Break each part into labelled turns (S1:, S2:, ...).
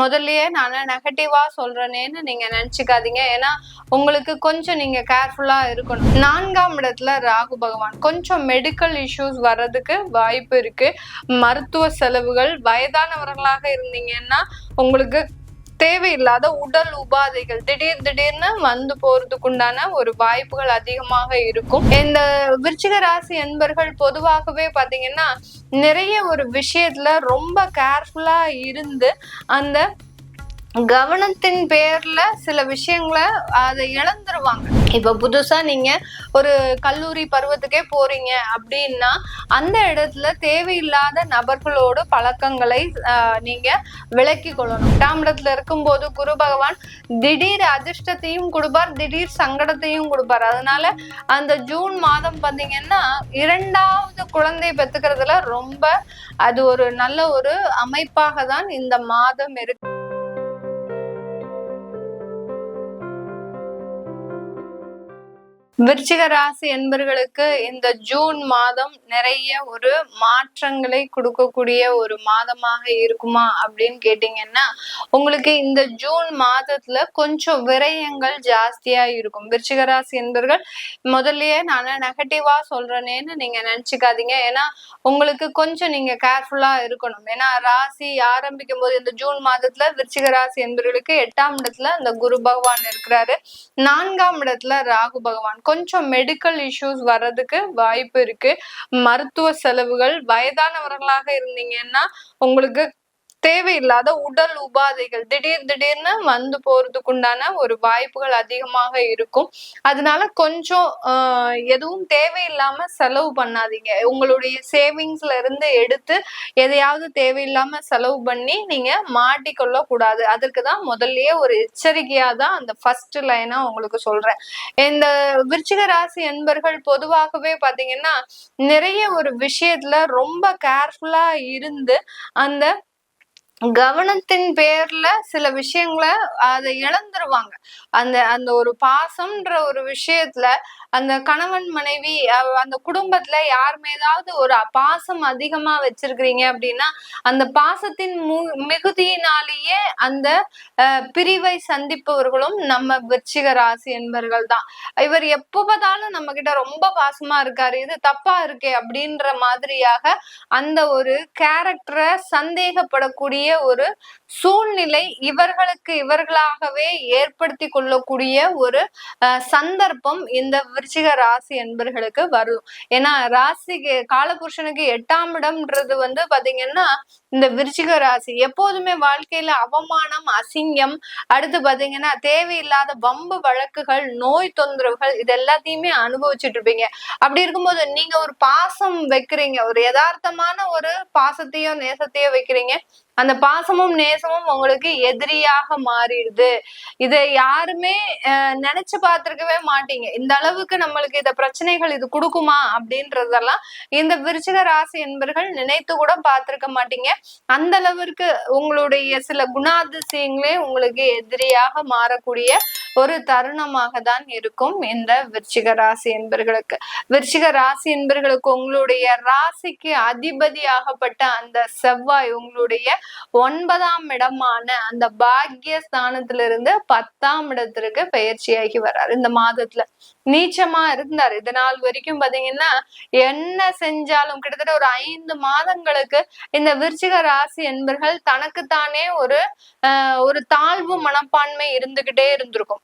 S1: முதல்லயே நான் நெகட்டிவா சொல்றேனேன்னு நீங்க நினைச்சுக்காதீங்க. ஏன்னா உங்களுக்கு கொஞ்சம் நீங்க கேர்ஃபுல்லா இருக்கணும். நான்காம் இடத்துல ராகு பகவான். கொஞ்சம் மெடிக்கல் இஷ்யூஸ் வர்றதுக்கு வாய்ப்பு இருக்கு. மருத்துவ செலவுகள் வயதானவர்களாக இருந்தீங்கன்னா உங்களுக்கு தேவையில்லாத உடல் உபாதைகள். திடீர் திடீர்னு வந்து போறதுக்கு உண்டான ஒரு வாய்ப்புகள் அதிகமாக இருக்கும். இந்த விருச்சிக ராசி என்பர்கள் பொதுவாகவே பாத்தீங்கன்னா நிறைய ஒரு விஷயத்துல ரொம்ப கேர்ஃபுல்லா இருந்து அந்த கவனத்தின் பேர்ல சில விஷயங்களை அதை இழந்துருவாங்க. இப்ப புதுசா நீங்க ஒரு கல்லூரி பருவத்துக்கே போறீங்க அப்படின்னா அந்த இடத்துல தேவையில்லாத நபர்களோடு பழக்கங்களை நீங்க விலக்கி கொள்ளணும். எட்டாம் இடத்துல இருக்கும்போது குரு பகவான் திடீர் அதிர்ஷ்டத்தையும் கொடுப்பார் திடீர் சங்கடத்தையும் கொடுப்பார். அதனால அந்த ஜூன் மாதம் பாத்தீங்கன்னா இரண்டாவது குழந்தை பெத்துக்கிறதுல ரொம்ப அது ஒரு நல்ல ஒரு அமைப்பாக தான் இந்த மாதம் இருக்கு. விருச்சிக ராசி என்பர்களுக்கு இந்த ஜூன் மாதம் நிறைய ஒரு மாற்றங்களை கொடுக்கக்கூடிய ஒரு மாதமாக இருக்குமா அப்படின்னு கேட்டீங்கன்னா உங்களுக்கு இந்த ஜூன் மாதத்துல கொஞ்சம் விரயங்கள் ஜாஸ்தியா இருக்கும். விருச்சிக ராசி என்பர்கள் முதல்லயே நான் நெகட்டிவா சொல்றேனேன்னு நீங்க நினைச்சுக்காதீங்க. ஏன்னா உங்களுக்கு கொஞ்சம் நீங்க கேர்ஃபுல்லா இருக்கணும். ஏன்னா ராசி ஆரம்பிக்கும் போது இந்த ஜூன் மாதத்துல விருச்சிக ராசி என்பவர்களுக்கு எட்டாம் இடத்துல இந்த குரு பகவான் இருக்கிறாரு. நான்காம் இடத்துல ராகு பகவான் கொஞ்சம் மெடிக்கல் இஷ்யூஸ் வர்றதுக்கு வாய்ப்பு இருக்கு. மருத்துவ செலவுகள் வயதானவர்களாக இருந்தீங்கன்னா உங்களுக்கு தேவையில்லாத உடல் உபாதைகள் திடீர் திடீர்னு வந்து போறதுக்குண்டான ஒரு வாய்ப்புகள் அதிகமாக இருக்கும். அதனால கொஞ்சம் ஆஹ், எதுவும் தேவையில்லாம செலவு பண்ணாதீங்க. உங்களுடைய சேவிங்ஸ்ல இருந்து எடுத்து எதையாவது தேவையில்லாம செலவு பண்ணி நீங்க மாட்டிக்கொள்ள கூடாது அதற்கு தான் முதல்லயே ஒரு எச்சரிக்கையா தான் அந்த ஃபர்ஸ்ட் லைனா உங்களுக்கு சொல்றேன். இந்த விருச்சிக ராசி என்பர்கள் பொதுவாகவே பாத்தீங்கன்னா நிறைய ஒரு விஷயத்துல ரொம்ப கேர்ஃபுல்லா இருந்து அந்த கவனத்தின் பேர்ல சில விஷயங்களை அதை இழந்துருவாங்க. அந்த அந்த ஒரு பாசம்ன்ற ஒரு விஷயத்துல அந்த கணவன் மனைவி அந்த குடும்பத்துல யார் மேதாவது ஒரு பாசம் அதிகமா வச்சிருக்கிறீங்க அப்படின்னா அந்த பாசத்தின் மு- மிகுதியினாலேயே அந்த அஹ், பிரிவை சந்திப்பவர்களும் நம்ம விருச்சிக ராசி என்பர்கள் தான். இவர் எப்போ பார்த்தாலும் நம்ம கிட்ட ரொம்ப பாசமா இருக்காரு. இது தப்பா இருக்கே அப்படின்ற மாதிரியாக அந்த ஒரு கேரக்டரை சந்தேகப்படக்கூடிய ஒரு சூழ்நிலை இவர்களுக்கு இவர்களாகவே ஏற்படுத்தி கொள்ளக்கூடிய ஒரு அஹ், சந்தர்ப்பம் இந்த விருச்சிக ராசி என்பர்களுக்கு வரும். ஏன்னா ராசிக்கு காலபுருஷனுக்கு எட்டாம் இடம்ன்றது வந்து பாத்தீங்கன்னா இந்த விருச்சிக ராசி எப்போதுமே வாழ்க்கையில அவமானம் அசிங்கம் அடுத்து பாத்தீங்கன்னா தேவையில்லாத வம்பு வழக்குகள் நோய் தொந்தரவுகள் இது எல்லாத்தையுமே அனுபவிச்சுட்டு இருப்பீங்க. அப்படி இருக்கும்போது நீங்க ஒரு பாசம் வைக்கிறீங்க. ஒரு யதார்த்தமான ஒரு பாசத்தையோ நேசத்தையோ வைக்கிறீங்க. அந்த பாசமும் நேசமும் உங்களுக்கு எதிரியாக மாறிடுது. இதை யாருமே நினைச்சு பார்த்துருக்கவே மாட்டீங்க. இந்த அளவுக்கு நம்மளுக்கு இந்த பிரச்சனைகள் இது கொடுக்குமா அப்படின்றதெல்லாம் இந்த விருச்சிக ராசி என்பர்கள் நினைத்து கூட பார்த்துருக்க மாட்டீங்க. அந்த அளவிற்கு உங்களுடைய சில குணாதிசயங்களே உங்களுக்கு எதிரியாக மாறக்கூடிய ஒரு தருணமாக தான் இருக்கும் இந்த விருச்சிக ராசி என்பர்களுக்கு. விருச்சிக ராசி என்பர்களுக்கு உங்களுடைய ராசிக்கு அதிபதியாகப்பட்ட அந்த செவ்வாய் உங்களுடைய ஒன்பதாம் இடமான அந்த பாக்கிய ஸ்தானத்திலிருந்து பத்தாம் இடத்திற்கு பயிற்சியாகி வர்றாரு. இந்த மாதத்துல நீச்சமா இருந்தார். இது நாள் வரைக்கும் பாத்தீங்கன்னா என்ன செஞ்சாலும் கிட்டத்தட்ட ஒரு ஐந்து மாதங்களுக்கு இந்த விருச்சிக ராசி என்பர்கள் தனக்குத்தானே ஒரு ஒரு தாழ்வு மனப்பான்மை இருந்துகிட்டே இருந்திருக்கும்.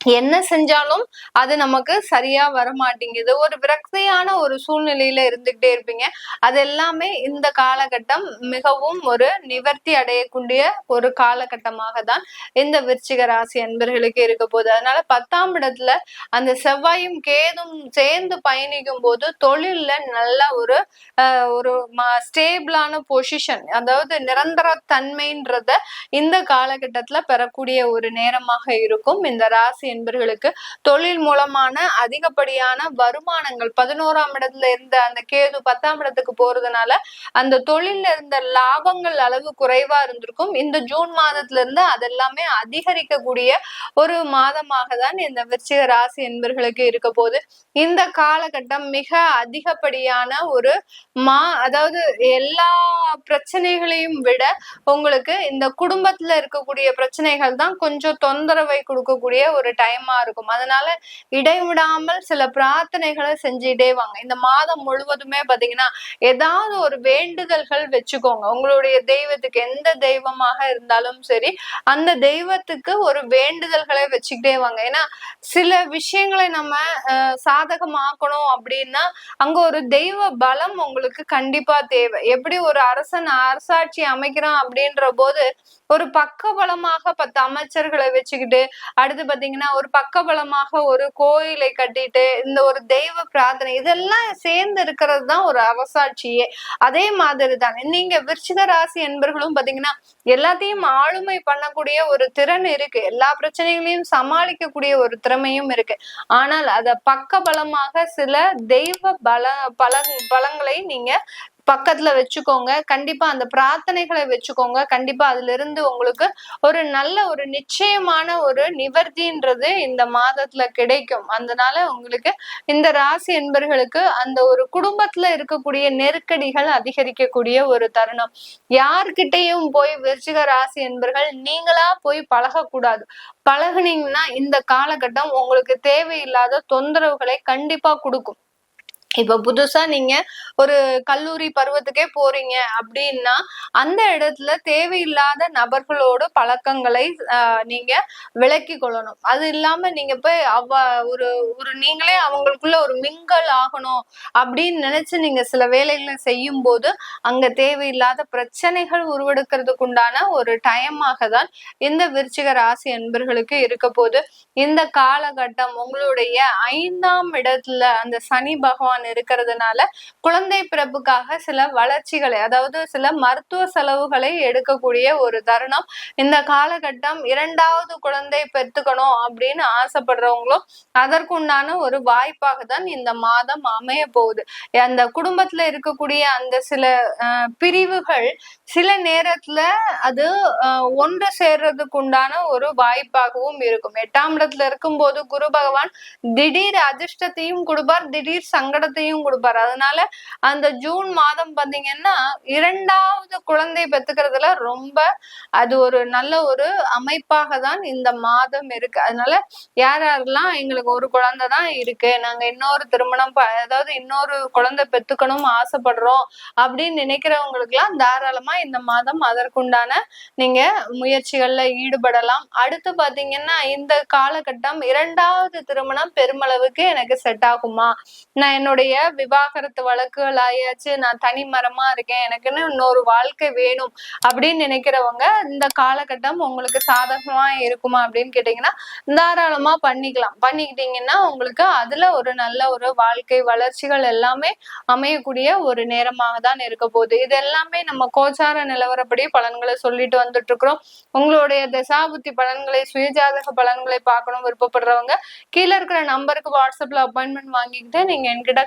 S1: என்ன செஞ்சாலும் அது நமக்கு சரியா வர மாட்டேங்குது ஒரு விரக்தியான ஒரு சூழ்நிலையில இருந்துகிட்டே இருப்பீங்க. அது எல்லாமே இந்த காலகட்டம் மிகவும் ஒரு நிவர்த்தி அடையக்கூடிய ஒரு காலகட்டமாக தான் இந்த விருச்சிக ராசி அன்பர்களுக்கு இருக்க போகுது. அதனால பத்தாம் இடத்துல அந்த செவ்வாயும் கேதும் சேர்ந்து பயணிக்கும் போது தொழில்ல நல்ல ஒரு ஒரு ஸ்டேபிளான பொசிஷன் அதாவது நிரந்தர தன்மைன்றத இந்த காலகட்டத்துல பெறக்கூடிய ஒரு நேரமாக இருக்கும். இந்த ராசி என்பர்களுக்கு தொழில் மூலமான அதிகப்படியான வருமானங்கள். பதினோராம் இடத்துல இருந்த அந்த கேது பத்தாம் இடத்துக்கு போறதுனால அந்த தொழில்ல இருந்த லாபங்கள் அளவு குறைவா இருந்திருக்கும். இந்த ஜூன் மாதத்துல இருந்து அதெல்லாமே அதிகரிக்கக்கூடிய ஒரு மாதமாக தான் இந்த விருச்சிக ராசி என்பர்களுக்கு இருக்க போது இந்த காலகட்டம் மிக அதிகப்படியான ஒரு மா அதாவது எல்லா பிரச்சனைகளையும் விட உங்களுக்கு இந்த குடும்பத்துல இருக்கக்கூடிய பிரச்சனைகள் தான் கொஞ்சம் தொந்தரவை கொடுக்கக்கூடிய ஒரு டைமா இருக்கும். அதனால இடைவிடாமல் சில பிரார்த்தனைகளை செஞ்சுட்டே வாங்க. இந்த மாதம் முழுவதுமே பாத்தீங்கன்னா ஏதாவது ஒரு வேண்டுதல்கள் வச்சுக்கோங்க. உங்களுடைய தெய்வத்துக்கு எந்த தெய்வமாக இருந்தாலும் சரி அந்த தெய்வத்துக்கு ஒரு வேண்டுதல்களை வச்சுக்கிட்டே வாங்க. ஏன்னா சில விஷயங்களை நம்ம சாதகமாக்கணும் அப்படின்னா அங்க ஒரு தெய்வ பலம் உங்களுக்கு கண்டிப்பா தேவை. எப்படி ஒரு அரசன் அரசாட்சி அமைக்கிறான் அப்படின்ற போது ஒரு பக்க பலமாக பத்து அமைச்சர்களை வச்சுக்கிட்டு அடுத்து பாத்தீங்கன்னா ஒரு பக்க பலமாக ஒரு கோயிலை கட்டிட்டு இந்த ஒரு தெய்வ பிரார்த்தனை இதெல்லாம் சேர்ந்து இருக்கிறது தான் ஒரு அரசாட்சியே. அதே மாதிரி தான் நீங்க விருச்சிக ராசி என்பர்களும் பாத்தீங்கன்னா எல்லாத்தையும் ஆளுமை பண்ணக்கூடிய ஒரு திறன் இருக்கு. எல்லா பிரச்சனைகளையும் சமாளிக்கக்கூடிய ஒரு திறமையும் இருக்கு. ஆனால் அத பக்க பலமாக சில தெய்வ பல பல பலங்களை நீங்க பக்கத்துல வச்சுக்கோங்க. கண்டிப்பா அந்த பிரார்த்தனைகளை வச்சுக்கோங்க. கண்டிப்பா அதுல இருந்து உங்களுக்கு ஒரு நல்ல ஒரு நிச்சயமான ஒரு நிவர்த்தின்றது இந்த மாதத்துல கிடைக்கும். அதனால உங்களுக்கு இந்த ராசி என்பர்களுக்கு அந்த ஒரு குடும்பத்துல இருக்கக்கூடிய நெருக்கடிகள் அதிகரிக்கக்கூடிய ஒரு தருணம். யார்கிட்டையும் போய் விருச்சிக ராசி என்பர்கள் நீங்களா போய் பழகக்கூடாது. பழகுனீங்கன்னா இந்த காலகட்டம் உங்களுக்கு தேவையில்லாத தொந்தரவுகளை கண்டிப்பா கொடுக்கும். இப்ப புதுசா நீங்க ஒரு கல்லூரி பருவத்துக்கே போறீங்க அப்படின்னா அந்த இடத்துல தேவையில்லாத நபர்களோட பழக்கங்களை நீங்க விளக்கி கொள்ளணும். அது இல்லாம நீங்க போய் அவ ஒரு ஒரு நீங்களே அவங்களுக்குள்ள ஒரு மிங்கல் ஆகணும் அப்படின்னு நினைச்சு நீங்க சில வேலைகளை செய்யும் போது அங்க தேவையில்லாத பிரச்சனைகள் உருவெடுக்கிறதுக்கு உண்டான ஒரு டைமாக தான் இந்த விருச்சிக ராசி என்பர்களுக்கு இருக்க போது இந்த காலகட்டம் உங்களுடைய ஐந்தாம் இடத்துல அந்த சனி பகவான் பகவான் இருக்கிறதுனால குழந்தை பிறப்புக்காக சில வளர்ச்சிகளை அதாவது சில மருத்துவ செலவுகளை எடுக்கக்கூடிய ஒரு தருணம். இந்த காலகட்டம் இரண்டாவது குழந்தை பெற்றுக்கணும் அப்படின்னு ஆசைப்படுறவங்களும் அதற்குண்டான ஒரு வாய்ப்பாக தான் இந்த மாதம் அமைய போகுது. அந்த குடும்பத்துல இருக்கக்கூடிய அந்த சில பிரிவுகள் சில நேரத்துல அது ஒன்று சேர்றதுக்கு உண்டான ஒரு வாய்ப்பாகவும் இருக்கும். எட்டாம் இடத்துல இருக்கும் போது குரு பகவான் திடீர் அதிர்ஷ்டத்தையும் கொடுப்பார் திடீர் சங்கட சங்கடத்தையும் கொடுப்பாரு. அதனால அந்த ஜூன் மாதம் பாத்தீங்கன்னா இரண்டாவது குழந்தை பெத்துக்கிறதுல ரொம்ப அது ஒரு நல்ல ஒரு அமைப்பாக தான் இந்த மாதம் இருக்கு. அதனால யார் யாரெல்லாம் எங்களுக்கு ஒரு குழந்தை தான் இருக்கு நாங்க இன்னொரு திருமணம் அதாவது இன்னொரு குழந்தை பெத்துக்கணும் ஆசைப்படுறோம் அப்படின்னு நினைக்கிறவங்களுக்கு எல்லாம் தாராளமா இந்த மாதம் அதற்குண்டான நீங்க முயற்சிகள்ல ஈடுபடலாம். அடுத்து பாத்தீங்கன்னா இந்த காலகட்டம் இரண்டாவது திருமணம் பெருமளவுக்கு எனக்கு செட் ஆகுமா? நான் என்னோட என்னுடைய விவாகரத்து வழக்குகள் ஆயாச்சு. நான் தனி மரமா இருக்கேன். எனக்குன்னு இன்னொரு வாழ்க்கை வேணும் அப்படின்னு நினைக்கிறவங்க இந்த காலகட்டம் உங்களுக்கு சாதகமா இருக்குமா அப்படின்னு கேட்டீங்கன்னா தாராளமா பண்ணிக்கலாம். பண்ணிக்கிட்டீங்கன்னா உங்களுக்கு அதுல ஒரு நல்ல ஒரு வாழ்க்கை வளர்ச்சிகள் எல்லாமே அமையக்கூடிய ஒரு நேரமாக தான் இருக்க போகுது. இது எல்லாமே நம்ம கோச்சார நிலவரப்படி பலன்களை சொல்லிட்டு வந்துட்டு இருக்கிறோம் உங்களுடைய தசாபுத்தி பலன்களை சுயஜாதக பலன்களை பார்க்கணும் விருப்பப்படுறவங்க கீழே இருக்கிற நம்பருக்கு வாட்ஸ்அப்ல அப்பாயின்மெண்ட் வாங்கிக்கிட்டு நீங்க என்கிட்ட